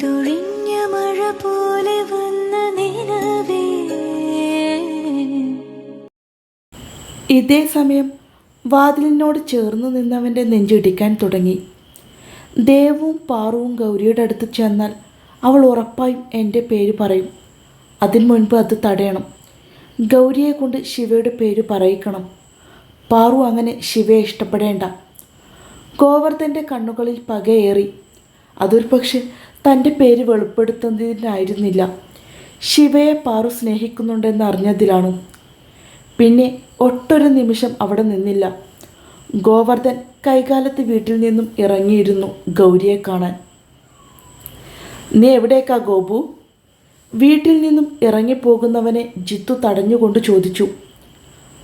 പെയ്തൊഴിഞ്ഞ മഴ പോലെ വന്ന നിലവേ. ഇതേ സമയം വാതിലിനോട് ചേർന്ന് നിന്നവന്റെ നെഞ്ചിടിക്കാൻ തുടങ്ങി. ദേവും പാറുവും ഗൗരിയുടെ അടുത്ത് ചെന്നാൽ അവൾ ഉറപ്പായും എന്റെ പേര് പറയും. അതിനു മുൻപ് അത് തടയണം. ഗൗരിയെ കൊണ്ട് ശിവയുടെ പേര് പറയിക്കണം. പാറു അങ്ങനെ ശിവയെ ഇഷ്ടപ്പെടേണ്ട. ഗോവർദ്ധന്റെ കണ്ണുകളിൽ പകയേറി. അതൊരു പക്ഷെ തന്റെ പേര് വെളിപ്പെടുത്തുന്നതിനായിരുന്നില്ല. ശിവയെ പാറു സ്നേഹിക്കുന്നുണ്ടെന്ന് അറിഞ്ഞതിലാണ് പിന്നെ ഒട്ടൊരു നിമിഷം അവിടെ നിന്നില്ല. ഗോവർദ്ധൻ കൈകാലത്ത് വീട്ടിൽ നിന്നും ഇറങ്ങിയിരുന്നു ഗൗരിയെ കാണാൻ. നീ എവിടേക്കാ ഗോപു? വീട്ടിൽ നിന്നും ഇറങ്ങിപ്പോകുന്നവനെ ജിത്തു തടഞ്ഞുകൊണ്ട് ചോദിച്ചു.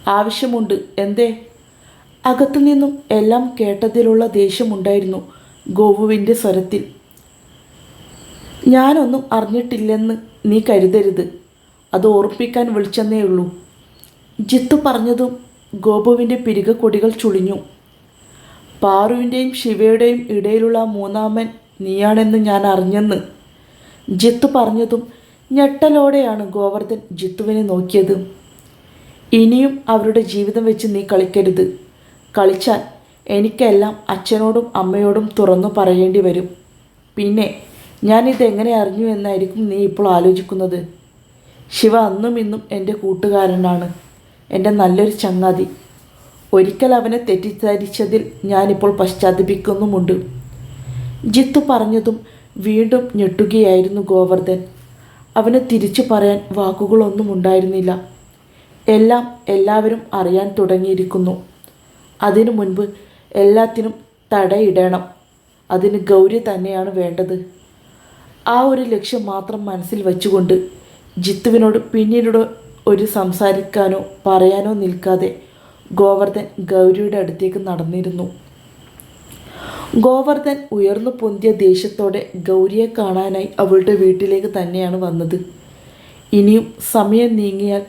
ആവശ്യമുണ്ട്. എന്തേ? അകത്തു നിന്നും എല്ലാം കേട്ടതിലുള്ള ദേഷ്യമുണ്ടായിരുന്നു ഗോപുവിന്റെ സ്വരത്തിൽ. ഞാനൊന്നും അറിഞ്ഞിട്ടില്ലെന്ന് നീ കരുതരുത്. അത് ഓർപ്പിക്കാൻ വിളിച്ചെന്നേ ഉള്ളൂ. ജിത്തു പറഞ്ഞതും ഗോപുവിന്റെ പിരിക കൊടികൾ ചുളിഞ്ഞു. പാറുവിന്റെയും ശിവയുടെയും ഇടയിലുള്ള മൂന്നാമൻ നീയാണെന്ന് ഞാൻ അറിഞ്ഞെന്ന് ജിത്തു പറഞ്ഞതും ഞെട്ടലോടെയാണ് ഗോവർദ്ധൻ ജിത്തുവിനെ നോക്കിയത്. ഇനിയും അവരുടെ ജീവിതം വെച്ച് നീ കളിക്കരുത്. കളിച്ചാൽ എനിക്കെല്ലാം അച്ഛനോടും അമ്മയോടും തുറന്നു പറയേണ്ടി വരും. പിന്നെ ഞാനിതെങ്ങനെ അറിഞ്ഞു എന്നായിരിക്കും നീ ഇപ്പോൾ ആലോചിക്കുന്നത്? ശിവ അന്നും ഇന്നും എന്റെ കൂട്ടുകാരനാണ് എന്റെ നല്ലൊരു ചങ്ങാതി. ഒരിക്കൽ അവനെ തെറ്റിദ്ധരിച്ചതിൽ ഞാനിപ്പോൾ പശ്ചാത്തപിക്കുന്നുമുണ്ട്. ജിത്തു പറഞ്ഞതും വീണ്ടും ഞെട്ടുകയായിരുന്നു ഗോവർദ്ധൻ. അവന് തിരിച്ചു പറയാൻ വാക്കുകളൊന്നും ഉണ്ടായിരുന്നില്ല. എല്ലാം എല്ലാവരും അറിയാൻ തുടങ്ങിയിരിക്കുന്നു. അതിനു മുൻപ് എല്ലാത്തിനും തടയിടണം. അതിന് ഗൗരി തന്നെയാണ് വേണ്ടത്. ആ ഒരു ലക്ഷ്യം മാത്രം മനസ്സിൽ വെച്ചുകൊണ്ട് ജിത്തുവിനോട് പിന്നീട് ഒരു സംസാരിക്കാനോ പറയാനോ നിൽക്കാതെ ഗോവർദ്ധൻ ഗൗരിയുടെ അടുത്തേക്ക് നടന്നിരുന്നു. ഗോവർദ്ധൻ ഉയർന്നു പൊന്തിയ ദേഷ്യത്തോടെ ഗൗരിയെ കാണാനായി അവളുടെ വീട്ടിലേക്ക് തന്നെയാണ് വന്നത്. ഇനിയും സമയം നീങ്ങിയാൽ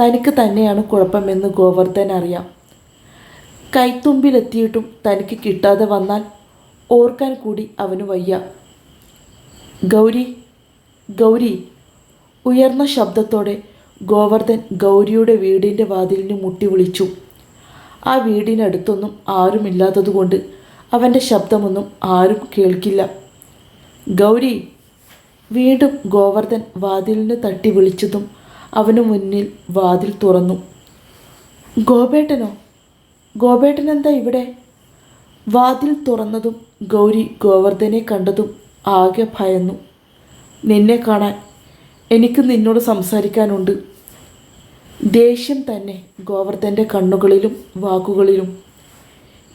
തനിക്ക് തന്നെയാണ് കുഴപ്പമെന്ന് ഗോവർദ്ധൻ അറിയാം. കൈത്തുമ്പിലെത്തിയിട്ടും തനിക്ക് കിട്ടാതെ വന്നാൽ ഓർക്കാൻ കൂടി അവന് വയ്യ. ഗൗരി ഗൗരി. ഉയർന്ന ശബ്ദത്തോടെ ഗോവർദ്ധൻ ഗൗരിയുടെ വീടിന്റെ വാതിലിന് മുട്ടി വിളിച്ചു. ആ വീടിനടുത്തൊന്നും ആരുമില്ലാത്തതുകൊണ്ട് അവന്റെ ശബ്ദമൊന്നും ആരും കേൾക്കില്ല. ഗൗരി വീണ്ടും ഗോവർദ്ധൻ വാതിലിന് തട്ടി വിളിച്ചതും അവന് മുന്നിൽ വാതിൽ തുറന്നു. ഗോപേട്ടനോ? ഗോപേട്ടൻ എന്താ ഇവിടെ? വാതിൽ തുറന്നതും ഗൗരി ഗോവർദ്ധനെ കണ്ടതും ആകെ ഭയന്നു. നിന്നെ കാണാൻ എനിക്ക് നിന്നോട് സംസാരിക്കാനുണ്ട്. ദേഷ്യം തന്നെ ഗോവർദ്ധന്റെ കണ്ണുകളിലും വാക്കുകളിലും.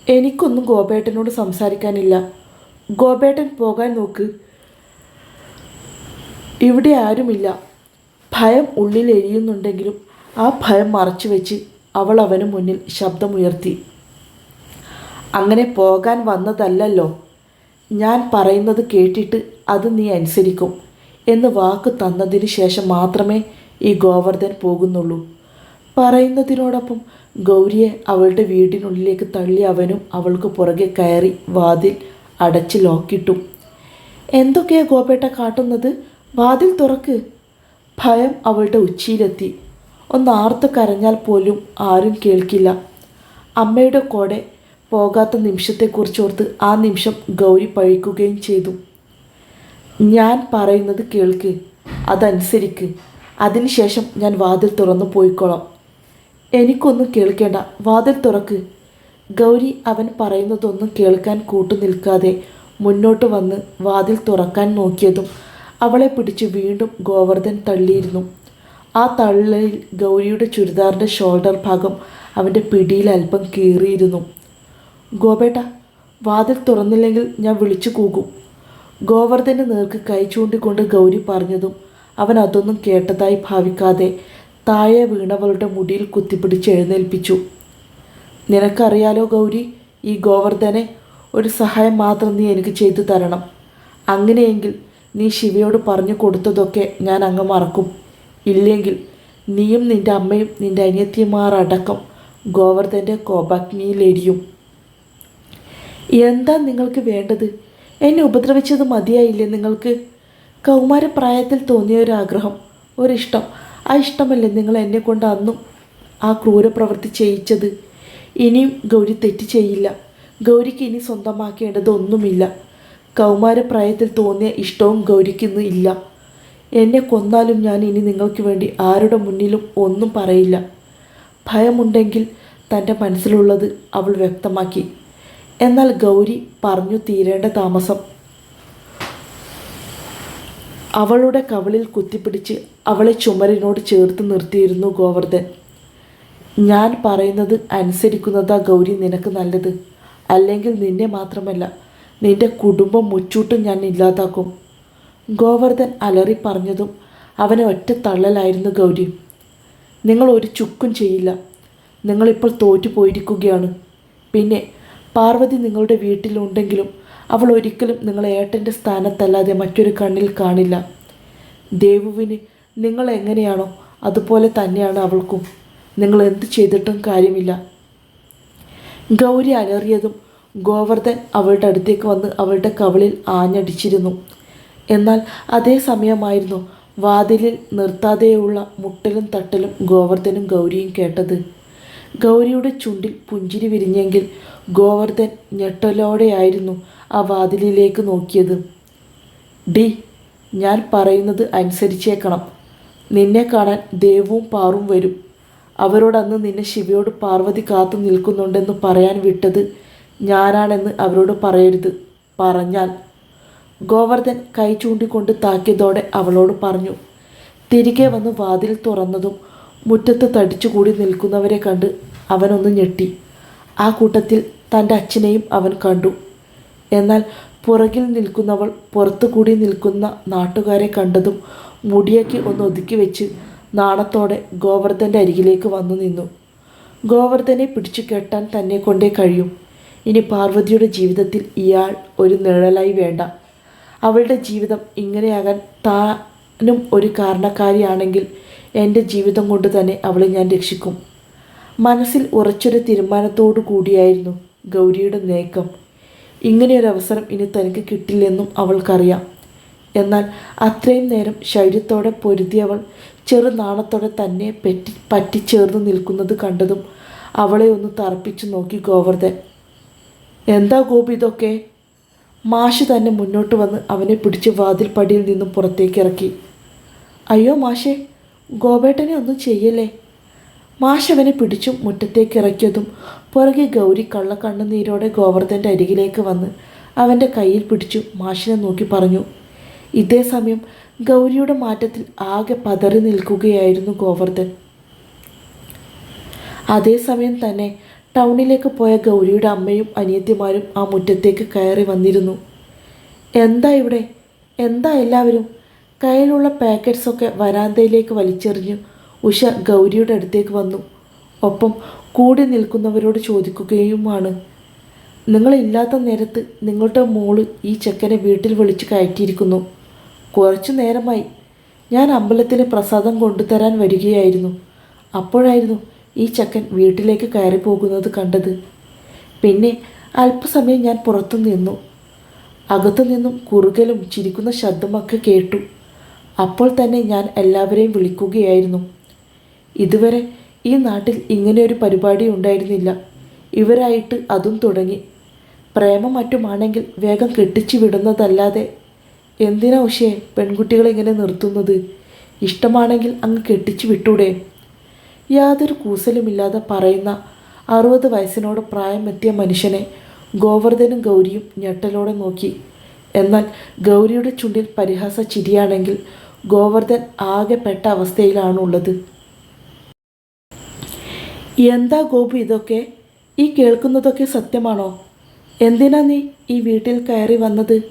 എനിക്കൊന്നും ഗോപേട്ടനോട് സംസാരിക്കാനില്ല. ഗോപേട്ടൻ പോകാൻ നോക്ക്. ഇവിടെ ആരുമില്ല. ഭയം ഉള്ളിൽ എരിയുന്നുണ്ടെങ്കിലും ആ ഭയം മറച്ചു വെച്ച് അവൾ അവന് മുന്നിൽ ശബ്ദമുയർത്തി. അങ്ങനെ പോകാൻ വന്നതല്ലല്ലോ. ഞാൻ പറയുന്നത് കേട്ടിട്ട് അത് നീ അനുസരിക്കും എന്ന് വാക്ക് തന്നതിന് ശേഷം മാത്രമേ ഈ ഗോവർദ്ധൻ പോകുന്നുള്ളൂ. പറയുന്നതിനോടൊപ്പം ഗൗരിയെ അവളുടെ വീടിനുള്ളിലേക്ക് തള്ളി അവനും അവൾക്ക് പുറകെ കയറി വാതിൽ അടച്ച് ലോക്കിട്ടു. എന്തൊക്കെയാ ഗോപേട്ട കാട്ടുന്നത്? വാതിൽ തുറക്ക്. ഭയം അവളുടെ ഉച്ചിയിലെത്തി. ഒന്ന് ആർത്ത് കരഞ്ഞാൽ പോലും ആരും കേൾക്കില്ല. അമ്മയുടെ കൂടെ പോകാത്ത നിമിഷത്തെക്കുറിച്ചോർത്ത് ആ നിമിഷം ഗൗരി പഴിക്കുകയും ചെയ്തു. ഞാൻ പറയുന്നത് കേൾക്ക് അതനുസരിക്ക്. അതിനുശേഷം ഞാൻ വാതിൽ തുറന്നു പോയിക്കോളാം. എനിക്കൊന്നും കേൾക്കേണ്ട. വാതിൽ തുറക്ക്. ഗൗരി അവൻ പറയുന്നതൊന്നും കേൾക്കാൻ കൂട്ടു നിൽക്കാതെ മുന്നോട്ട് വന്ന് വാതിൽ തുറക്കാൻ നോക്കിയതും അവളെ പിടിച്ച് വീണ്ടും ഗോവർദ്ധൻ തള്ളിയിരുന്നു. ആ തള്ളലിൽ ഗൗരിയുടെ ചുരിദാറിന്റെ ഷോൾഡർ ഭാഗം അവന്റെ പിടിയിൽ അല്പം കീറിയിരുന്നു. ഗോപേട്ട വാതിൽ തുറന്നില്ലെങ്കിൽ ഞാൻ വിളിച്ചു കൂകും. ഗോവർദ്ധന്റെ നേർക്ക് കൈ ചൂണ്ടിക്കൊണ്ട് ഗൗരി പറഞ്ഞതും അവൻ അതൊന്നും കേട്ടതായി ഭാവിക്കാതെ താഴെ വീണവളുടെ മുടിയിൽ കുത്തിപ്പിടിച്ച് എഴുന്നേൽപ്പിച്ചു. നിനക്കറിയാലോ ഗൗരി ഈ ഗോവർദ്ധനെ ഒരു സഹായം മാത്രം നീ എനിക്ക് ചെയ്തു തരണം. അങ്ങനെയെങ്കിൽ നീ ശിവയോട് പറഞ്ഞു കൊടുത്തതൊക്കെ ഞാൻ അങ്ങ് മറക്കും. ഇല്ലെങ്കിൽ നീയും നിന്റെ അമ്മയും നിന്റെ അനിയത്തിമാരടക്കം ഗോവർദ്ധന്റെ കോപാഗ്നിയിലെരിയും എന്താ നിങ്ങൾക്ക് വേണ്ടത്? എന്നെ ഉപദ്രവിച്ചത് മതിയായില്ലേ നിങ്ങൾക്ക്? കൗമാരപ്രായത്തിൽ തോന്നിയ ഒരാഗ്രഹം ഒരിഷ്ടം. ആ ഇഷ്ടമല്ലേ നിങ്ങൾ എന്നെ കൊണ്ട് അന്നും ആ ക്രൂരപ്രവൃത്തി ചെയ്യിച്ചത്? ഇനിയും ഗൗരി തെറ്റ് ചെയ്യില്ല. ഗൗരിക്ക് ഇനി സ്വന്തമാക്കേണ്ടത് ഒന്നുമില്ല കൗമാരപ്രായത്തിൽ തോന്നിയ ഇഷ്ടവും ഗൗരിക്ക് ഇന്ന് ഇല്ല. എന്നെ കൊന്നാലും ഞാൻ ഇനി നിങ്ങൾക്ക് വേണ്ടി ആരുടെ മുന്നിലും ഒന്നും പറയില്ല. ഭയമുണ്ടെങ്കിൽ തന്റെ മനസ്സിലുള്ളത് അവൾ വ്യക്തമാക്കി. എന്നാൽ ഗൗരി പറഞ്ഞു തീരേണ്ട താമസം. അവളുടെ കവളിൽ കുത്തിപ്പിടിച്ച് അവളെ ചുമരിനോട് ചേർത്ത് നിർത്തിയിരുന്നു ഗോവർദ്ധൻ. ഞാൻ പറയുന്നത് അനുസരിക്കുന്നതാ ഗൗരി നിനക്ക് നല്ലത്. അല്ലെങ്കിൽ നിന്നെ മാത്രമല്ല നിന്റെ കുടുംബം മുച്ചൂട്ടും ഞാൻ ഇല്ലാതാക്കും. ഗോവർദ്ധൻ അലറി പറഞ്ഞതും അവനെ ഒറ്റ തള്ളലായിരുന്നു ഗൗരി. നിങ്ങൾ ഒരു ചുക്കും ചെയ്യില്ല. നിങ്ങളിപ്പോൾ തോറ്റു പോയിരിക്കുകയാണ് പിന്നെ പാർവതി നിങ്ങളുടെ വീട്ടിലുണ്ടെങ്കിലും അവൾ ഒരിക്കലും നിങ്ങളെ ഏട്ടന്റെ സ്ഥാനത്തല്ലാതെ മറ്റൊരു കണ്ണിൽ കാണില്ല. ദേവുവിന് നിങ്ങൾ എങ്ങനെയാണോ അതുപോലെ തന്നെയാണ് അവൾക്കും. നിങ്ങൾ എന്ത് ചെയ്തിട്ടും കാര്യമില്ല. ഗൗരി അലറിയതും ഗോവർദ്ധൻ അവളുടെ അടുത്തേക്ക് വന്ന് അവളുടെ കവളിൽ ആഞ്ഞടിച്ചിരുന്നു. എന്നാൽ അതേ സമയമായിരുന്നു വാതിലിൽ നിർത്താതെയുള്ള മുട്ടലും തട്ടലും ഗോവർദ്ധനും ഗൗരിയും കേട്ടത്. ഗൗരിയുടെ ചുണ്ടിൽ പുഞ്ചിരി വിരിഞ്ഞെങ്കിൽ ഗോവർദ്ധൻ ഞെട്ടലോടെയായിരുന്നു ആ വാതിലിലേക്ക് നോക്കിയത്. ഡി ഞാൻ പറയുന്നത് അനുസരിച്ചേക്കണം. നിന്നെ കാണാൻ ദേവും പാറും വരും. അവരോടന്ന് നിന്നെ ശിവയോട് പാർവതി കാത്തു നിൽക്കുന്നുണ്ടെന്ന് പറയാൻ വിട്ടത് ഞാനാണെന്ന് അവരോട് പറയരുത് പറഞ്ഞാൽ. ഗോവർദ്ധൻ കൈ ചൂണ്ടിക്കൊണ്ട് താക്കിയതോടെ അവളോട് പറഞ്ഞു തിരികെ വന്ന് വാതിൽ തുറന്നതും മുറ്റത്ത് തടിച്ചുകൂടി നിൽക്കുന്നവരെ കണ്ട് അവനൊന്ന് ഞെട്ടി. ആ കൂട്ടത്തിൽ തന്റെ അച്ഛനെയും അവൻ കണ്ടു. എന്നാൽ പുറകിൽ നിൽക്കുന്നവൾ പുറത്തു കൂടി നിൽക്കുന്ന നാട്ടുകാരെ കണ്ടതും മുടിയാക്കി ഒന്ന് ഒതുക്കി വെച്ച് നാണത്തോടെ ഗോവർദ്ധന്റെ അരികിലേക്ക് വന്നു നിന്നു. ഗോവർദ്ധനെ പിടിച്ചു കെട്ടാൻ തന്നെ കൊണ്ടേ കഴിയും. ഇനി പാർവതിയുടെ ജീവിതത്തിൽ ഇയാൾ ഒരു നിഴലായി വേണ്ട. അവളുടെ ജീവിതം ഇങ്ങനെയാകാൻ താനും ഒരു കാരണക്കാരിയാണെങ്കിൽ എന്റെ ജീവിതം കൊണ്ട് തന്നെ അവളെ ഞാൻ രക്ഷിക്കും. മനസ്സിൽ ഉറച്ചൊരു തീരുമാനത്തോടു കൂടിയായിരുന്നു. ഗൗരിയുടെ നേക്കം. ഇങ്ങനെയൊരവസരം ഇനി തനിക്ക് കിട്ടില്ലെന്നും അവൾക്കറിയാം. എന്നാൽ അത്രയും നേരം ശൈര്യത്തോടെ പൊരുതിയവൾ ചെറു നാണത്തോടെ തന്നെ പറ്റി പറ്റിച്ചേർന്ന് നിൽക്കുന്നത് കണ്ടതും അവളെ ഒന്ന് തറപ്പിച്ചു നോക്കി ഗോവർദ്ധൻ. എന്താ ഗോപി ഇതൊക്കെ? മാഷ് തന്നെ മുന്നോട്ട് വന്ന് അവനെ പിടിച്ച് വാതിൽപ്പടിയിൽ നിന്നും പുറത്തേക്ക് ഇറക്കി. അയ്യോ മാഷേ ഗോപേട്ടനെ ഒന്നും ചെയ്യല്ലേ? മാഷ് അവനെ പിടിച്ചും മുറ്റത്തേക്ക് ഇറക്കിയതും പുറകെ ഗൗരി കള്ളക്കണ്ണുനീരോടെ ഗോവർദ്ധന്റെ അരികിലേക്ക് വന്ന് അവന്റെ കയ്യിൽ പിടിച്ചു മാഷിനെ നോക്കി പറഞ്ഞു ഇതേ സമയം ഗൗരിയുടെ മാറ്റത്തിൽ ആകെ പതറി നിൽക്കുകയായിരുന്നു ഗോവർദ്ധൻ. അതേസമയം തന്നെ ടൗണിലേക്ക് പോയ ഗൗരിയുടെ അമ്മയും അനിയത്തിമാരും ആ മുറ്റത്തേക്ക് കയറി വന്നിരുന്നു. എന്താ ഇവിടെ? എന്താ എല്ലാവരും? കയ്യിലുള്ള പാക്കറ്റ്സൊക്കെ വരാന്തയിലേക്ക് വലിച്ചെറിഞ്ഞു ഉഷ ഗൗരിയുടെ അടുത്തേക്ക് വന്നു. ഒപ്പം കൂടി നിൽക്കുന്നവരോട് ചോദിക്കുകയുമാണ്. നിങ്ങളില്ലാത്ത നേരത്ത് നിങ്ങളുടെ മോൾ ഈ ചെക്കനെ വീട്ടിൽ വിളിച്ച് കയറ്റിയിരിക്കുന്നു. കുറച്ചു നേരമായി ഞാൻ അമ്പലത്തിന് പ്രസാദം കൊണ്ടുതരാൻ വരികയായിരുന്നു. അപ്പോഴായിരുന്നു ഈ ചക്കൻ വീട്ടിലേക്ക് കയറി പോകുന്നത് കണ്ടത്. പിന്നെ അല്പസമയം ഞാൻ പുറത്തു നിന്നു. അകത്തു നിന്നും കുറുകലും ചിരിക്കുന്ന ശബ്ദമൊക്കെ കേട്ടു. അപ്പോൾ തന്നെ ഞാൻ എല്ലാവരെയും വിളിക്കുകയായിരുന്നു. ഇതുവരെ ഈ നാട്ടിൽ ഇങ്ങനെയൊരു പരിപാടി ഉണ്ടായിരുന്നില്ല. ഇവരായിട്ട് അതും തുടങ്ങി. പ്രേമം മറ്റുമാണെങ്കിൽ വേഗം കെട്ടിച്ചു വിടുന്നതല്ലാതെ എന്തിനാ ഉഷയെ പെൺകുട്ടികളെ ഇങ്ങനെ നിർത്തുന്നത്? ഇഷ്ടമാണെങ്കിൽ അങ്ങ് കെട്ടിച്ചു വിട്ടൂടെ? യാതൊരു കൂസലുമില്ലാതെ പറയുന്ന അറുപത് വയസ്സിനോട് പ്രായമെത്തിയ മനുഷ്യനെ ഗോവർദ്ധനും ഗൗരിയും ഞെട്ടലോടെ നോക്കി. എന്നാൽ ഗൗരിയുടെ ചുണ്ടിൽ പരിഹാസ ചിരിയാണെങ്കിൽ ഗോവർദ്ധൻ ആകെപ്പെട്ട പെട്ട അവസ്ഥയിലാണുള്ളത്. എന്താ ഗോപു ഇതൊക്കെ? ഈ കേൾക്കുന്നതൊക്കെ സത്യമാണോ? എന്തിനാ നീ ഈ വീട്ടിൽ കയറി വന്നത്?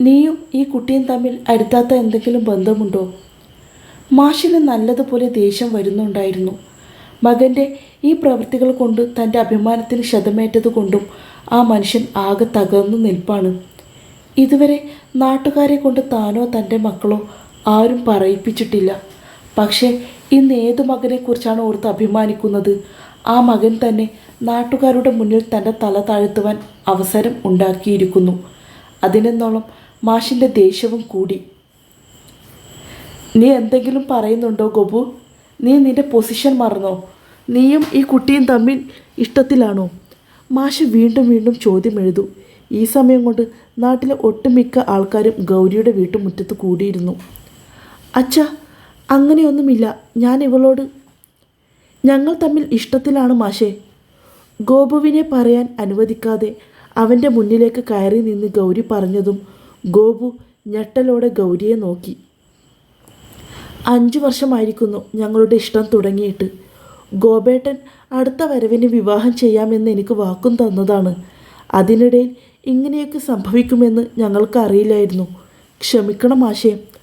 നീയും ഈ കുട്ടിയും തമ്മിൽ അരുതാത്ത എന്തെങ്കിലും ബന്ധമുണ്ടോ? മാഷിന് നല്ലതുപോലെ ദേഷ്യം വരുന്നുണ്ടായിരുന്നു. മകന്റെ ഈ പ്രവൃത്തികൾ കൊണ്ട് തന്റെ അഭിമാനത്തിന് ക്ഷതമേറ്റത് കൊണ്ടും ആ മനുഷ്യൻ ആകെ തകർന്നു നിൽപ്പാണ്. ഇതുവരെ നാട്ടുകാരെ കൊണ്ട് താനോ തന്റെ മക്കളോ ആരും പറയിപ്പിച്ചിട്ടില്ല. പക്ഷേ ഇന്ന് ഏതു മകനെക്കുറിച്ചാണ് ഓർത്ത് അഭിമാനിക്കുന്നത്? ആ മകൻ തന്നെ നാട്ടുകാരുടെ മുന്നിൽ തന്റെ തല താഴ്ത്തുവാൻ അവസരം ഉണ്ടാക്കിയിരിക്കുന്നു. അതിനെന്നോളം മാഷിന്റെ ദേഷ്യവും കൂടി. നീ എന്തെങ്കിലും പറയുന്നുണ്ടോ ഗോപു? നീ നിന്റെ പൊസിഷൻ മറന്നോ? നീയും ഈ കുട്ടിയും തമ്മിൽ ഇഷ്ടത്തിലാണോ? മാഷ് വീണ്ടും വീണ്ടും ചോദ്യം എഴുതു. ഈ സമയം കൊണ്ട് നാട്ടിലെ ഒട്ടുമിക്ക ആൾക്കാരും ഗൗരിയുടെ വീട്ടുമുറ്റത്ത് കൂടിയിരുന്നു. അച്ഛ അങ്ങനെയൊന്നുമില്ല. ഞാൻ ഇവളോട് ഞങ്ങൾ തമ്മിൽ ഇഷ്ടത്തിലാണ് മാഷേ. ഗോപുവിനെ പറയാൻ അനുവദിക്കാതെ അവന്റെ മുന്നിലേക്ക് കയറി നിന്ന് ഗൗരി പറഞ്ഞതും ഗോപു ഞെട്ടലോടെ ഗൗരിയെ നോക്കി. അഞ്ചു വർഷമായിരിക്കുന്നു ഞങ്ങളുടെ ഇഷ്ടം തുടങ്ങിയിട്ട്. ഗോപേട്ടൻ അടുത്ത വരവിന് വിവാഹം ചെയ്യാമെന്ന് എനിക്ക് വാക്കും തന്നതാണ്. അതിനിടയിൽ ഇങ്ങനെയൊക്കെ സംഭവിക്കുമെന്ന് ഞങ്ങൾക്ക് അറിയില്ലായിരുന്നു ക്ഷമിക്കണം ആശയം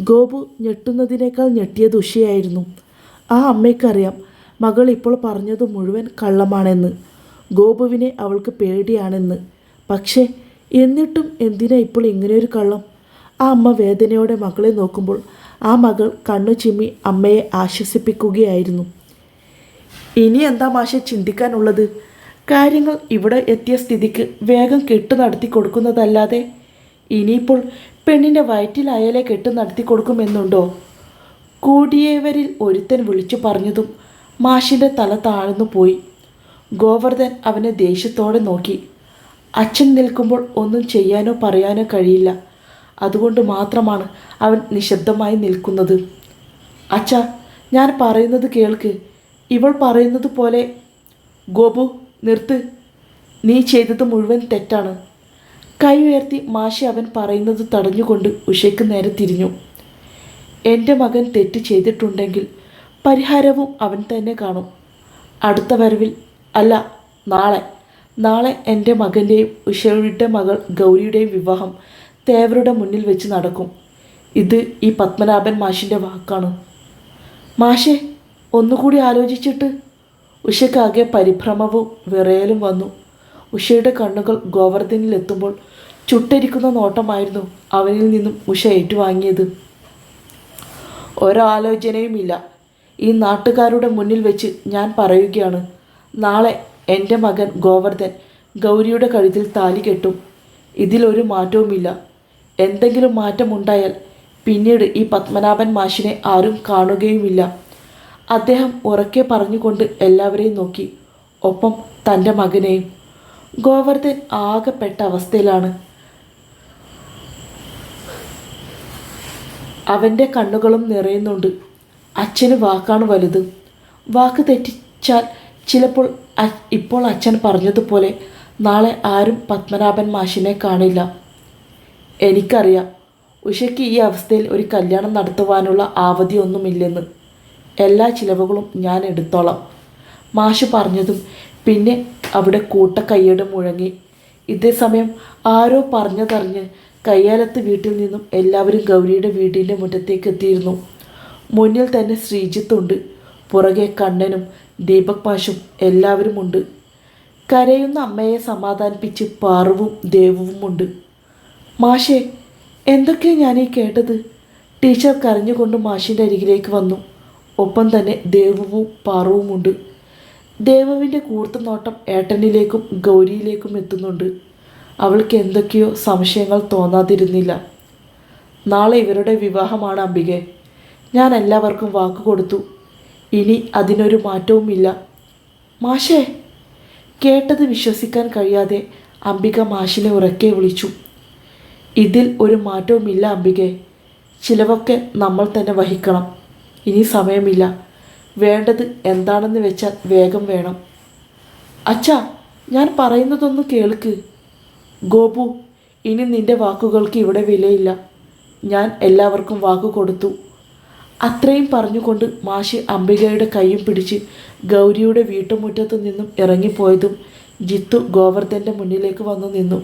ഗോപു ഞെട്ടുന്നതിനേക്കാൾ ഞെട്ടിയത് ഉഷയായിരുന്നു ആ അമ്മയ്ക്കറിയാം മകൾ ഇപ്പോൾ പറഞ്ഞത് മുഴുവൻ കള്ളമാണെന്ന്. ഗോപുവിനെ അവൾക്ക് പേടിയാണെന്ന്. പക്ഷേ എന്നിട്ടും എന്തിനാ ഇപ്പോൾ ഇങ്ങനെയൊരു കള്ളം? ആ അമ്മ വേദനയോടെ മകളെ നോക്കുമ്പോൾ ആ മകൾ കണ്ണു ചിമ്മി അമ്മയെ ആശ്വസിപ്പിക്കുകയായിരുന്നു. ഇനി എന്താ മാഷെ ചിന്തിക്കാനുള്ളത്? കാര്യങ്ങൾ ഇവിടെ എത്തിയ സ്ഥിതിക്ക് വേഗം കെട്ടു നടത്തി കൊടുക്കുന്നതല്ലാതെ ഇനിയിപ്പോൾ പെണ്ണിന്റെ വയറ്റിലായാലേ കെട്ടു നടത്തി കൊടുക്കുമെന്നുണ്ടോ? കൂടിയവരിൽ ഒരുത്തൻ വിളിച്ചു പറഞ്ഞതും മാഷിന്റെ തല താഴ്ന്നു പോയി. ഗോവർദ്ധൻ അവനെ ദേഷ്യത്തോടെ നോക്കി. അച്ഛൻ നിൽക്കുമ്പോൾ ഒന്നും ചെയ്യാനോ പറയാനോ കഴിയില്ല. അതുകൊണ്ട് മാത്രമാണ് അവൻ നിശബ്ദമായി നിൽക്കുന്നത്. അച്ഛ ഞാൻ പറയുന്നത് കേൾക്ക്. ഇവൾ പറയുന്നത് പോലെ. ഗോപു നിർത്ത്. നീ ചെയ്തത് മുഴുവൻ തെറ്റാണ്. കൈ ഉയർത്തി മാഷി അവൻ പറയുന്നത് തടഞ്ഞുകൊണ്ട് ഉഷയ്ക്ക് നേരെ തിരിഞ്ഞു. എന്റെ മകൻ തെറ്റ് ചെയ്തിട്ടുണ്ടെങ്കിൽ പരിഹാരവും അവൻ തന്നെ കാണും. അടുത്ത വരവിൽ അല്ല നാളെ. നാളെ എന്റെ മകന്റെയും ഉഷയുടെ മകൾ ഗൗരിയുടെയും വിവാഹം തേവരുടെ മുന്നിൽ വെച്ച് നടക്കും. ഇത് ഈ പത്മനാഭൻ മാഷിന്റെ വാക്കാണ് മാഷെ ഒന്നുകൂടി ആലോചിച്ചിട്ട് ഉഷയ്ക്കാകെ പരിഭ്രമവും വിറയലും വന്നു. ഉഷയുടെ കണ്ണുകൾ ഗോവർദ്ധനിലെത്തുമ്പോൾ ചുട്ടരിക്കുന്ന നോട്ടമായിരുന്നു അവനിൽ നിന്നും ഉഷ ഏറ്റുവാങ്ങിയത്. ഒരാലോചനയുമില്ല. ഈ നാട്ടുകാരുടെ മുന്നിൽ വെച്ച് ഞാൻ പറയുകയാണ്. നാളെ എന്റെ മകൻ ഗോവർദ്ധൻ ഗൗരിയുടെ കഴുത്തിൽ താലി കെട്ടും. ഇതിലൊരു മാറ്റവുമില്ല. എന്തെങ്കിലും മാറ്റമുണ്ടായാൽ പിന്നീട് ഈ പത്മനാഭൻ മാഷിനെ ആരും കാണുകയുമില്ല. അദ്ദേഹം ഉറക്കെ പറഞ്ഞുകൊണ്ട് എല്ലാവരെയും നോക്കി. ഒപ്പം തന്റെ മകനെയും. ഗോവർദ്ധൻ ആകെപ്പെട്ട അവസ്ഥയിലാണ്. അവന്റെ കണ്ണുകളും നിറയുന്നുണ്ട്. അച്ഛന് വാക്കാണ് വലുത്. വാക്ക് തെറ്റിച്ചാൽ ചിലപ്പോൾ ഇപ്പോൾ അച്ഛൻ പറഞ്ഞതുപോലെ നാളെ ആരും പത്മനാഭൻ മാഷിനെ കാണില്ല. എനിക്കറിയാം ഉഷയ്ക്ക് ഈ അവസ്ഥയിൽ ഒരു കല്യാണം നടത്തുവാനുള്ള ആവധിയൊന്നുമില്ലെന്ന് എല്ലാ ചിലവുകളും ഞാൻ എടുത്തോളാം. മാഷ് പറഞ്ഞതും പിന്നെ അവിടെ കൂട്ടക്കയ്യട് മുഴങ്ങി. ഇതേ സമയം ആരോ പറഞ്ഞതറിഞ്ഞ് കയ്യാലത്ത് വീട്ടിൽ നിന്നും എല്ലാവരും ഗൗരിയുടെ വീടിന്റെ മുറ്റത്തേക്ക് എത്തിയിരുന്നു. മുന്നിൽ തന്നെ ശ്രീജിത്തുണ്ട്. പുറകെ കണ്ണനും ദീപക് മാഷും എല്ലാവരുമുണ്ട് കരയുന്ന അമ്മയെ സമാധാനിപ്പിച്ച് പാറുവും ദേവുവുമുണ്ട് മാഷേ എന്തൊക്കെയാണ് ഞാനീ കേട്ടത്? ടീച്ചർ കരഞ്ഞുകൊണ്ട് മാഷിന്റെ അരികിലേക്ക് വന്നു. ഒപ്പം തന്നെ ദേവുവും പാറുവുമുണ്ട്. ദേവുവിന്റെ കൂർത്ത നോട്ടം ഏട്ടനിലേക്കും ഗൗരിയിലേക്കും എത്തുന്നുണ്ട്. അവൾക്ക് എന്തൊക്കെയോ സംശയങ്ങൾ തോന്നാതിരുന്നില്ല. നാളെ ഇവരുടെ വിവാഹമാണ് അംബികെ. ഞാൻ എല്ലാവർക്കും വാക്ക് കൊടുത്തു. ഇനി അതിനൊരു മാറ്റവുമില്ല. മാഷേ കേട്ടത് വിശ്വസിക്കാൻ കഴിയാതെ അംബിക മാഷിനെ ഉറക്കെ വിളിച്ചു. ഇതിൽ ഒരു മാറ്റവുമില്ല അംബികെ. ചിലവൊക്കെ നമ്മൾ തന്നെ വഹിക്കണം. ഇനി സമയമില്ല. വേണ്ടത് എന്താണെന്ന് വെച്ചാൽ വേഗം വേണം. അച്ഛാ ഞാൻ പറയുന്നതൊന്ന് കേൾക്ക്. ഗോപു ഇനി നിന്റെ വാക്കുകൾക്ക് ഇവിടെ വിലയില്ല. ഞാൻ എല്ലാവർക്കും വാക്കു കൊടുത്തു. അത്രയും പറഞ്ഞുകൊണ്ട് മാഷി അംബികയുടെ കൈയും പിടിച്ച് ഗൗരിയുടെ വീട്ടുമുറ്റത്തു നിന്നും ഇറങ്ങിപ്പോയതും ജിത്തു ഗോവർദ്ധന്റെ മുന്നിലേക്ക് വന്നു നിന്നു.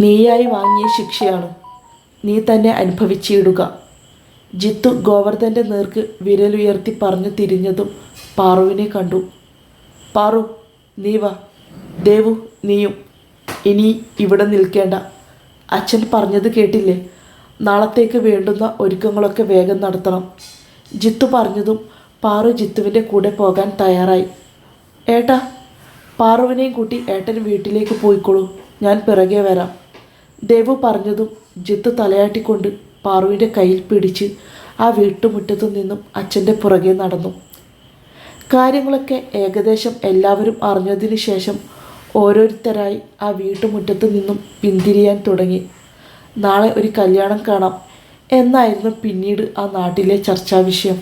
നീയായി വാങ്ങിയ ശിക്ഷയാണ്. നീ തന്നെ അനുഭവിച്ചിടുക. ജിത്തു ഗോവർദ്ധന്റെ നേർക്ക് വിരലുയർത്തി പറഞ്ഞു തിരിഞ്ഞതും പാറുവിനെ കണ്ടു. പാറു നീ വാ. ദേവു നീയും. ഇനി ഇവിടെ നിൽക്കേണ്ട. അച്ഛൻ പറഞ്ഞത് കേട്ടില്ലേ? നാളത്തേക്ക് വേണ്ടുന്ന ഒരുക്കങ്ങളൊക്കെ വേഗം നടത്തണം. ജിത്തു പറഞ്ഞതും പാറു ജിത്തുവിന്റെ കൂടെ പോകാൻ തയ്യാറായി. ഏട്ടാ പാറുവിനെയും കൂട്ടി ഏട്ടൻ വീട്ടിലേക്ക് പോയിക്കോളൂ. ഞാൻ പിറകെ വരാം. ദേവു പറഞ്ഞതും ജിത്തു തലയാട്ടിക്കൊണ്ട് പാറുവിന്റെ കയ്യിൽ പിടിച്ച് ആ വീട്ടുമുറ്റത്തു നിന്നും അച്ഛന്റെ പുറകെ നടന്നു. കാര്യങ്ങളൊക്കെ ഏകദേശം എല്ലാവരും അറിഞ്ഞതിന് ശേഷം ഓരോരുത്തരായി ആ വീട്ടുമുറ്റത്ത് നിന്നും പിന്തിരിയാൻ തുടങ്ങി. നാളെ ഒരു കല്യാണം കാണാം എന്നായിരുന്നു പിന്നീട് ആ നാട്ടിലെ ചർച്ചാ വിഷയം.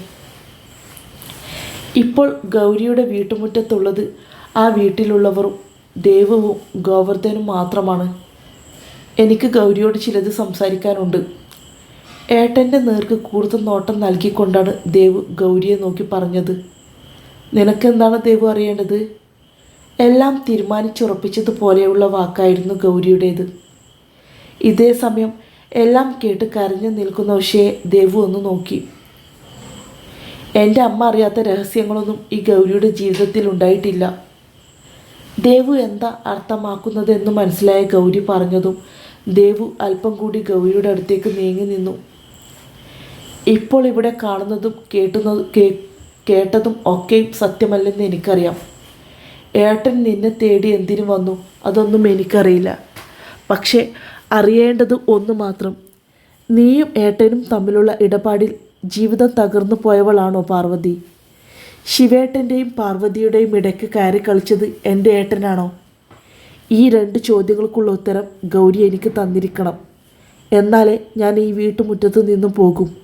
ഇപ്പോൾ ഗൗരിയുടെ വീട്ടുമുറ്റത്തുള്ളത് ആ വീട്ടിലുള്ളവരും ദേവവും ഗോവർദ്ധനും മാത്രമാണ്. എനിക്ക് ഗൗരിയോട് ചിലത് സംസാരിക്കാനുണ്ട്. ഏട്ടന്റെ നേർക്ക് കൂടുതൽ നോട്ടം നൽകിക്കൊണ്ടാണ് ദേവ് ഗൗരിയെ നോക്കി പറഞ്ഞത്. നിനക്കെന്താണ് ദേവ് അറിയേണ്ടത്? എല്ലാം തീരുമാനിച്ചുറപ്പിച്ചതുപോലെയുള്ള വാക്കായിരുന്നു ഗൗരിയുടേത്. ഇതേ സമയം എല്ലാം കേട്ട് കരഞ്ഞു നിൽക്കുന്ന ഉഷയെ ദേവു ഒന്ന് നോക്കി. എന്റെ അമ്മ അറിയാത്ത രഹസ്യങ്ങളൊന്നും ഈ ഗൗരിയുടെ ജീവിതത്തിൽ ഉണ്ടായിട്ടില്ല. ദേവു എന്താ അർത്ഥമാക്കുന്നതെന്ന് മനസ്സിലായ ഗൗരി പറഞ്ഞതും ദേവു അല്പം കൂടി ഗൗരിയുടെ അടുത്തേക്ക് നീങ്ങി നിന്നു. ഇപ്പോൾ ഇവിടെ കാണുന്നതും കേട്ടുന്നതും കേട്ടതും ഒക്കെയും സത്യമല്ലെന്ന് എനിക്കറിയാം. ഏട്ടൻ നിന്നെ തേടി എന്തിനു വന്നു? അതൊന്നും എനിക്കറിയില്ല. പക്ഷേ അറിയേണ്ടത് ഒന്ന് മാത്രം. നീയും ഏട്ടനും തമ്മിലുള്ള ഇടപാടിൽ ജീവിതം തകർന്നു പോയവളാണോ പാർവതി? ശിവേട്ടന്റെയും പാർവതിയുടെയും ഇടയ്ക്ക് കയറി കളിച്ചത് എന്റെ ഏട്ടനാണോ? ഈ രണ്ട് ചോദ്യങ്ങൾക്കുള്ള ഉത്തരം ഗൗരി എനിക്ക് തന്നിരിക്കണം. എന്നാലേ ഞാൻ ഈ വീട്ടുമുറ്റത്ത് നിന്നും പോകും.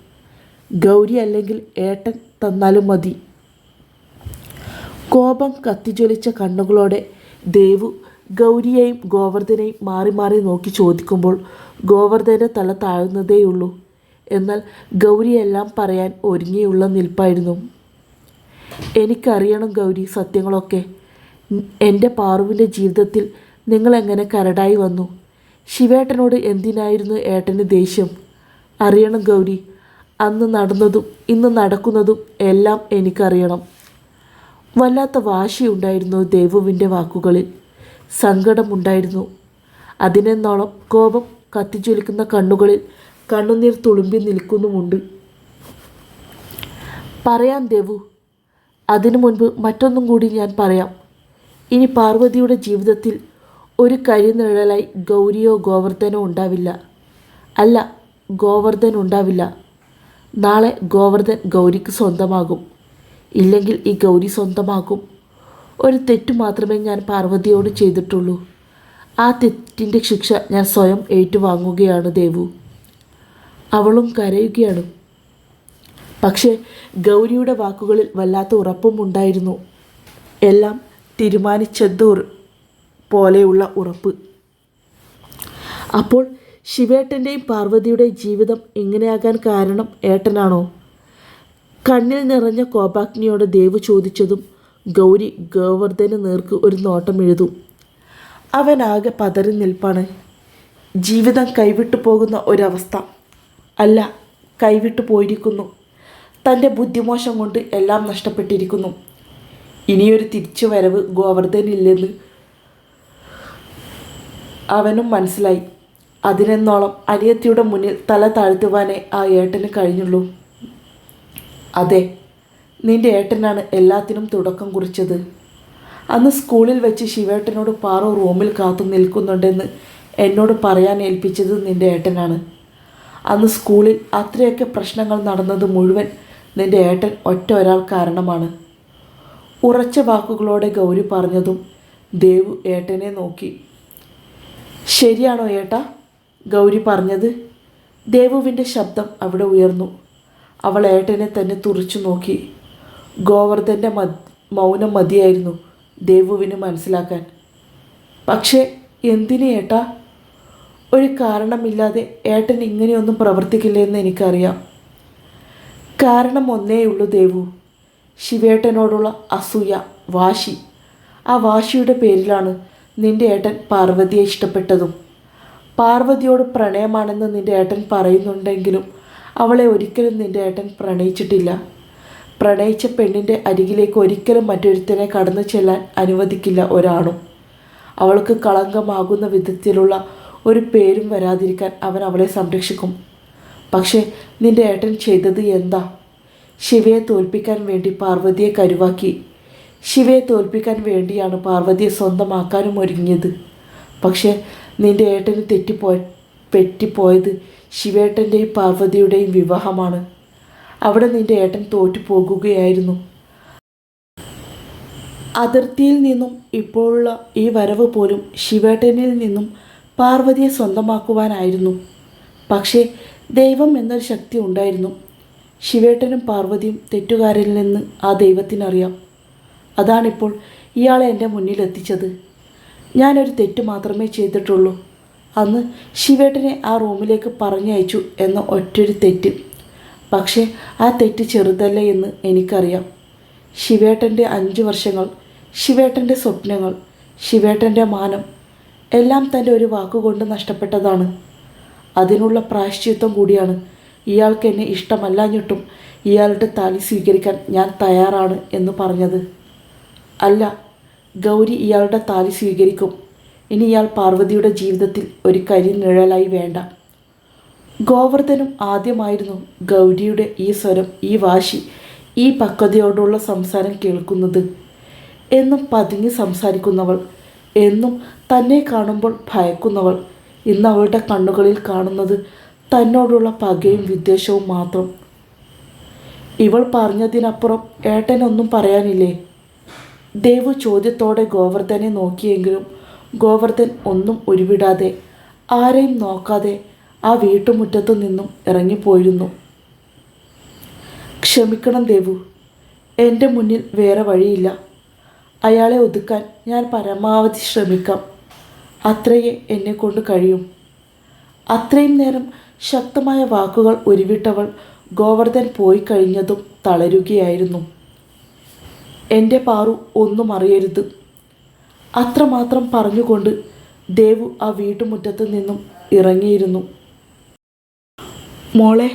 ഗൗരി അല്ലെങ്കിൽ ഏട്ടൻ തന്നാലും മതി. കോപം കത്തിജ്വലിച്ച കണ്ണുകളോടെ ദേവു ഗൗരിയെയും ഗോവർദ്ധനെയും മാറി മാറി നോക്കി ചോദിക്കുമ്പോൾ ഗോവർദ്ധന്റെ തല താഴുന്നതേയുള്ളൂ. എന്നാൽ ഗൗരിയെല്ലാം പറയാൻ ഒരുങ്ങിയുള്ള നിൽപ്പായിരുന്നു. എനിക്കറിയണം ഗൗരി സത്യങ്ങളൊക്കെ. എന്റെ പാറുവിന്റെ ജീവിതത്തിൽ നിങ്ങളെങ്ങനെ കരടായി വന്നു? ശിവേട്ടനോട് എന്തിനായിരുന്നു ഏട്ടന് ദേഷ്യം? അറിയണം ഗൗരി അന്ന് നടന്നതും ഇന്ന് നടക്കുന്നതും എല്ലാം എനിക്കറിയണം. വല്ലാത്ത വാശിയുണ്ടായിരുന്നു ദേവുവിന്റെ വാക്കുകളിൽ. സങ്കടമുണ്ടായിരുന്നു. അതിനെന്നോളം കോപം കത്തിജ്വലിക്കുന്ന കണ്ണുകളിൽ കണ്ണുനീർ തുളുമ്പി നിൽക്കുന്നുമുണ്ട്. പറയാം ദേവു. അതിനു മുൻപ് മറ്റൊന്നും കൂടി ഞാൻ പറയാം. ഇനി പാർവതിയുടെ ജീവിതത്തിൽ ഒരു കരിനിഴലായി ഗൗരിയോ ഗോവർദ്ധനോ ഉണ്ടാവില്ല. അല്ല ഗോവർദ്ധൻ ഉണ്ടാവില്ല. നാളെ ഗോവർദ്ധൻ ഗൗരിക്ക് സ്വന്തമാകും. ഇല്ലെങ്കിൽ ഈ ഗൗരി സ്വന്തമാകും. ഒരു തെറ്റ് മാത്രമേ ഞാൻ പാർവതിയോട് ചെയ്തിട്ടുള്ളൂ. ആ തെറ്റിന്റെ ശിക്ഷ ഞാൻ സ്വയം ഏറ്റുവാങ്ങുകയാണ് ദേവു. അവളും കരയുകയാണ്. പക്ഷേ ഗൗരിയുടെ വാക്കുകളിൽ വല്ലാത്ത ഉറപ്പും ഉണ്ടായിരുന്നു. എല്ലാം തീരുമാനിച്ചത് പോലെയുള്ള ഉറപ്പ്. അപ്പോൾ ശിവേട്ടന്റെയും പാർവതിയുടെയും ജീവിതം ഇങ്ങനെയാകാൻ കാരണം ഏട്ടനാണോ? കണ്ണിൽ നിറഞ്ഞ കോപാഗ്നിയോട് ദേവ് ചോദിച്ചതും ഗൗരി ഗോവർദ്ധന് നേർക്ക് ഒരു നോട്ടം എഴുതും. അവനാകെ പതറി നിൽപ്പാണ്. ജീവിതം കൈവിട്ടു പോകുന്ന ഒരവസ്ഥ. അല്ല കൈവിട്ടു പോയിരിക്കുന്നു. തന്റെ ബുദ്ധിമോശം കൊണ്ട് എല്ലാം നഷ്ടപ്പെട്ടിരിക്കുന്നു. ഇനിയൊരു തിരിച്ചു വരവ് ഗോവർദ്ധനില്ലെന്ന് അവനും മനസ്സിലായി. അതിനെന്നോളം അനിയത്തിയുടെ മുന്നിൽ തല താഴ്ത്തുവാനേ ആ ഏട്ടന് കഴിഞ്ഞുള്ളൂ. അതെ നിന്റെ ഏട്ടനാണ് എല്ലാത്തിനും തുടക്കം കുറിച്ചത്. അന്ന് സ്കൂളിൽ വെച്ച് ശിവേട്ടനോട് പാറു റൂമിൽ കാത്തു നിൽക്കുന്നുണ്ടെന്ന് എന്നോട് പറയാൻ ഏൽപ്പിച്ചത് നിന്റെ ഏട്ടനാണ്. അന്ന് സ്കൂളിൽ അത്രയൊക്കെ പ്രശ്നങ്ങൾ നടന്നത് മുഴുവൻ നിന്റെ ഏട്ടൻ ഒറ്റ ഒരാൾ കാരണമാണ്. ഉറച്ച വാക്കുകളോടെ ഗൗരി പറഞ്ഞതും ദേവു ഏട്ടനെ നോക്കി. ശരിയാണോ ഏട്ടാ? ഗൗരി പറഞ്ഞത്. ദേവുവിന്റെ ശബ്ദം അവിടെ ഉയർന്നു. അവൾ ഏട്ടനെ തന്നെ തുറച്ചു നോക്കി. ഗോവർദ്ധന്റെ മൗനം മതിയായിരുന്നു ദേവുവിന് മനസ്സിലാക്കാൻ. പക്ഷേ എന്തിന് ഏട്ടാ? ഒരു കാരണമില്ലാതെ ഏട്ടൻ ഇങ്ങനെയൊന്നും പ്രവർത്തിക്കില്ലെന്ന് എനിക്കറിയാം. കാരണം ഒന്നേയുള്ളൂ ദേവു. ശിവേട്ടനോടുള്ള അസൂയ വാശി. ആ വാശിയുടെ പേരിലാണ് നിന്റെ ഏട്ടൻ പാർവതിയെ ഇഷ്ടപ്പെട്ടതും. പാർവതിയോട് പ്രണയമാണെന്ന് നിന്റെ ഏട്ടൻ പറയുന്നുണ്ടെങ്കിലും അവളെ ഒരിക്കലും നിന്റെ ഏട്ടൻ പ്രണയിച്ചിട്ടില്ല. പ്രണയിച്ച പെണ്ണിന്റെ അരികിലേക്ക് ഒരിക്കലും മറ്റൊരുത്തനെ കടന്നു ചെല്ലാൻ അനുവദിക്കില്ല ഒരാണും. അവൾക്ക് കളങ്കമാകുന്ന വിധത്തിലുള്ള ഒരു പേരും വരാതിരിക്കാൻ അവൻ അവളെ സംരക്ഷിക്കും. പക്ഷേ നിന്റെ ഏട്ടൻ ചെയ്തത് എന്താ? ശിവയെ തോൽപ്പിക്കാൻ വേണ്ടി പാർവതിയെ കരുവാക്കി. ശിവയെ തോൽപ്പിക്കാൻ വേണ്ടിയാണ് പാർവതിയെ സ്വന്തമാക്കാനും ഒരുങ്ങിയത്. പക്ഷേ നിന്റെ ഏട്ടന് തെറ്റിപ്പോയ പെറ്റിപ്പോയത് ശിവേട്ടന്റെയും പാർവതിയുടെയും വിവാഹമാണ്. അവിടെ നിന്റെ ഏട്ടൻ തോറ്റു പോകുകയായിരുന്നു അതിർത്തിയിൽ നിന്നും ഇപ്പോഴുള്ള ഈ വരവ് പോലും ശിവേട്ടനിൽ നിന്നും പാർവതിയെ സ്വന്തമാക്കുവാനായിരുന്നു. പക്ഷേ ദൈവം എന്നൊരു ശക്തി ഉണ്ടായിരുന്നു. ശിവേട്ടനും പാർവതിയും തെറ്റുകാരിൽ നിന്ന് ആ ദൈവത്തിനറിയാം. അതാണിപ്പോൾ ഇയാളെ എന്റെ മുന്നിലെത്തിച്ചത്. ഞാനൊരു തെറ്റ് മാത്രമേ ചെയ്തിട്ടുള്ളൂ. അന്ന് ശിവേട്ടനെ ആ റൂമിലേക്ക് പറഞ്ഞയച്ചു എന്ന ഒറ്റൊരു തെറ്റ്. പക്ഷേ ആ തെറ്റ് ചെറുതല്ല എന്ന് എനിക്കറിയാം. ശിവേട്ടന്റെ അഞ്ച് വർഷങ്ങൾ ശിവേട്ടന്റെ സ്വപ്നങ്ങൾ ശിവേട്ടന്റെ മാനം എല്ലാം തന്റെ ഒരു വാക്കുകൊണ്ട് നഷ്ടപ്പെട്ടതാണ്. അതിനുള്ള പ്രായശ്ചിത്വം കൂടിയാണ് ഇയാൾക്ക് എന്നെ ഇഷ്ടമല്ലാഞ്ഞിട്ടും ഇയാളുടെ താലി സ്വീകരിക്കാൻ ഞാൻ തയ്യാറാണ് എന്ന് പറഞ്ഞത്. അല്ല ഗൗരി ഇയാളുടെ താലി സ്വീകരിക്കും. ഇനി ഇയാൾ പാർവതിയുടെ ജീവിതത്തിൽ ഒരു കരിനിഴലായി വേണ്ട. ഗോവർദ്ധനും ആദ്യമായിരുന്നു ഗൗരിയുടെ ഈ സ്വരം ഈ വാശി ഈ പക്വതയോടുള്ള സംസാരം കേൾക്കുന്നത്. എന്നും പതുങ്ങി സംസാരിക്കുന്നവൾ എന്നും തന്നെ കാണുമ്പോൾ ഭയക്കുന്നവൾ. ഇന്ന് അവളുടെ കണ്ണുകളിൽ കാണുന്നത് തന്നോടുള്ള പകയും വിദ്വേഷവും മാത്രം. ഇവൾ പറഞ്ഞതിനപ്പുറം ഏട്ടനൊന്നും പറയാനില്ലേ? ദേവു ചോദ്യത്തോടെ ഗോവർദ്ധനെ നോക്കിയെങ്കിലും ഗോവർദ്ധൻ ഒന്നും ഉരുവിടാതെ ആരെയും നോക്കാതെ ആ വീട്ടുമുറ്റത്തു നിന്നും ഇറങ്ങിപ്പോയിരുന്നു. ക്ഷമിക്കണം ദേവു എന്റെ മുന്നിൽ വേറെ വഴിയില്ല. അയാളെ ഒതുക്കാൻ ഞാൻ പരമാവധി ശ്രമിക്കാം. അത്രയേ എന്നെ കൊണ്ട് കഴിയും. അത്രയും നേരം ശക്തമായ വാക്കുകൾ ഉരുവിട്ടവൾ ഗോവർദ്ധൻ പോയി കഴിഞ്ഞതും തളരുകയായിരുന്നു. എന്റെ പാറു ഒന്നും അറിയരുത്. അത്രമാത്രം പറഞ്ഞുകൊണ്ട് ദേവു ആ വീട്ടുമുറ്റത്ത് നിന്നും ഇറങ്ങിയിരുന്നു. മോളെ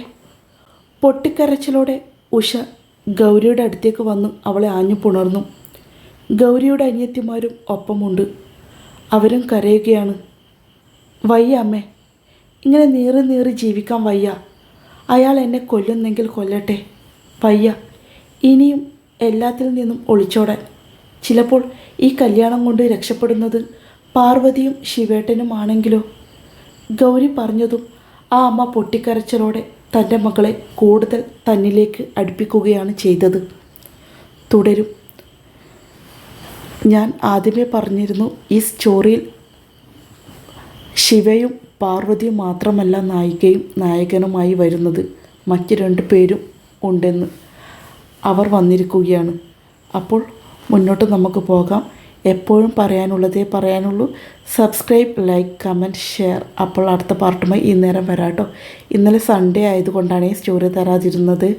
പൊട്ടിക്കരച്ചിലോടെ ഉഷ ഗൗരിയുടെ അടുത്തേക്ക് വന്ന് അവളെ ആഞ്ഞു പുണർന്നു. ഗൗരിയുടെ അനിയത്തിമാരും ഒപ്പമുണ്ട്. അവരും കരയുകയാണ്. വയ്യ അമ്മേ ഇങ്ങനെ നീറി നീറി ജീവിക്കാൻ വയ്യ. അയാൾ എന്നെ കൊല്ലുന്നെങ്കിൽ കൊല്ലട്ടെ. വയ്യ ഇനിയും എല്ലാത്തിൽ നിന്നും ഒളിച്ചോടാൻ. ചിലപ്പോൾ ഈ കല്യാണം കൊണ്ട് രക്ഷപ്പെടുന്നത് പാർവതിയും ശിവേട്ടനുമാണെങ്കിലോ? ഗൗരി പറഞ്ഞതും ആ അമ്മ പൊട്ടിക്കരച്ചലോടെ തന്റെ മകളെ കൂടുതൽ തന്നിലേക്ക് അടുപ്പിക്കുകയാണ് ചെയ്തത്. തുടരും. ഞാൻ ആദ്യമേ പറഞ്ഞിരുന്നു ഈ സ്റ്റോറിയിൽ ശിവയും പാർവതിയും മാത്രമല്ല നായികയും നായകനുമായി വരുന്നത്. മറ്റ് രണ്ട് പേരും ഉണ്ടെന്ന് അവർ വന്നിരിക്കുകയാണ്. അപ്പോൾ മുന്നോട്ട് നമുക്ക് പോകാം. എപ്പോഴും പറയാനുള്ളതേ പറയാനുള്ളൂ. സബ്സ്ക്രൈബ് ലൈക്ക് കമന്റ് ഷെയർ അപ്പോൾ അടുത്ത പാർട്ടുമായി ഈ നേരം വരാട്ടോ ഇന്നലെ സൺഡേ ആയതുകൊണ്ടാണ് ഈ സ്റ്റോറി തരാതിരുന്നത്.